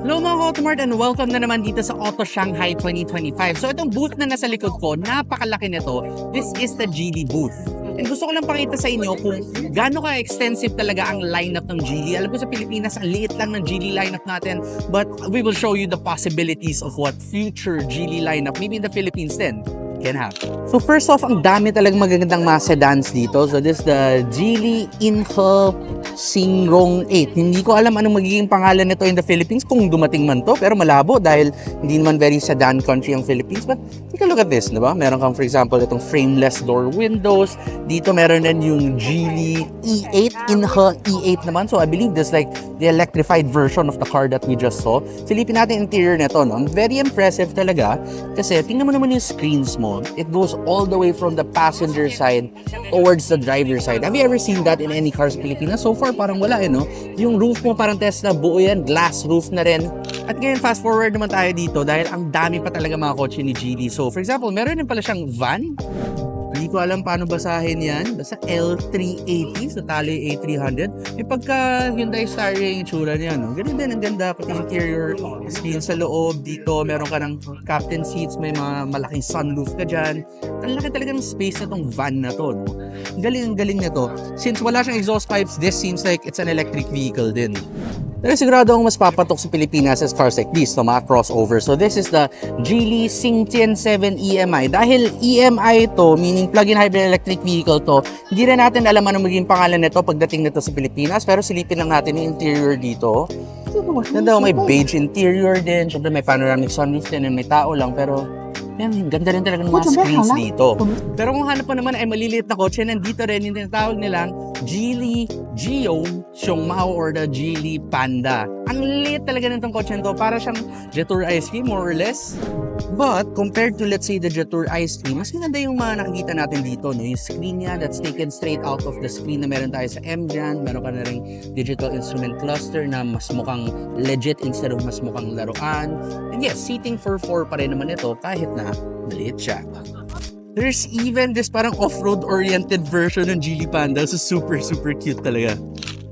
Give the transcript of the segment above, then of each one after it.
Hello mga Automart and welcome na naman dito sa Auto Shanghai 2025. So itong booth na nasa likod ko, napakalaki nito. This is the Geely booth. And gusto ko lang pakita sa inyo kung gaano ka-extensive talaga ang lineup ng Geely. Alam ko sa Pilipinas, ang liit lang ng Geely lineup natin. But we will show you the possibilities of what future Geely lineup, maybe in the Philippines din, can have. So first off, ang dami talagang magagandang mga sedans dito. So this is the Geely Inho Singrong 8. Hindi ko alam anong magiging pangalan nito in the Philippines kung dumating man to, pero malabo dahil hindi naman very sedan country ang Philippines. But take a look at this, di ba? Meron kang for example itong frameless door windows. Dito meron din yung Geely E8 Inho E8 naman. So I believe this like the electrified version of the car that we just saw. Silipin natin interior nito, no? Very impressive talaga kasi tingnan mo naman yung screens mo. It goes all the way from the passenger side towards the driver side. Have you ever seen that in any cars Pilipinas? So far, parang wala eh, no? Yung roof mo parang Tesla, buo yan, glass roof na rin. At ngayon, fast forward naman tayo dito dahil ang dami pa talaga mga kotse ni Geely. So, for example, meron din pala siyang van. Hindi ko alam paano basahin yan. Basta L380 sa tali A300. May pagka Hyundai Staria yung itsura niya. No? Ganun din, ang ganda. Pati interior, screen sa loob. Dito, meron ka ng captain seats. May mga malaking sunroof ka dyan. Ang laki talaga ng space na tong van na to. No? Galing, ang galing nito. Since wala siyang exhaust pipes, this seems like it's an electric vehicle din. Pero sigurado akong mas papatok sa Pilipinas as cars like this, no, mga crossover. So this is the Geely Singtian 7 EMI. Dahil EMI to, meaning plug-in hybrid electric vehicle to, hindi rin natin alam anong magiging pangalan nito pagdating nito sa Pilipinas. Pero silipin lang natin yung interior dito. Ganda, may beige interior din. Siyempre may panoramic sunroof din and may tao lang. Pero yan, ganda rin talaga ng mga screens dito. Pero kung hanap mo naman ay maliliit na kotse, nandito rin yung tinatawag nilang Geely Geo Xiongmao or the Geely Panda. Ang liit talaga nitong kotse nito. Para siyang Jetour Ice Cream, more or less. But compared to let's say the Jetour Ice Cream, mas maganda yung mga nakikita natin dito. No? Yung screen niya that's taken straight out of the screen na meron tayo sa M-Grand. Meron ka na rin digital instrument cluster na mas mukhang legit instead of mas mukhang laruan. And yes, seating for 4 pa rin naman ito kahit na maliit siya. There's even this parang off-road oriented version ng Geely Panda. So super, super cute talaga.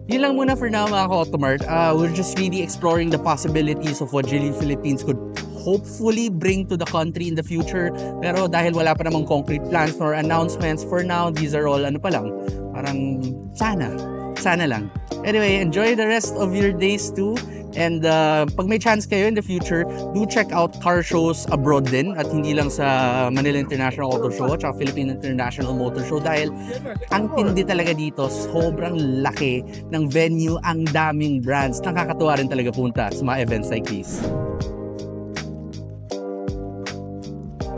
Yun lang muna for now mga ka-Automart. Uh, we're just really exploring the possibilities of what Geely Philippines could hopefully bring to the country in the future. Pero dahil wala pa namang concrete plans nor announcements, for now, these are all ano pa lang. Parang sana. Sana lang. Anyway, enjoy the rest of your days too. And uh, pag may chance kayo in the future, do check out car shows abroad din at hindi lang sa Manila International Auto Show at Philippine International Motor Show dahil ang tindi talaga dito, sobrang laki ng venue, ang daming brands. Nakakatuwa rin talaga punta sa mga events like these.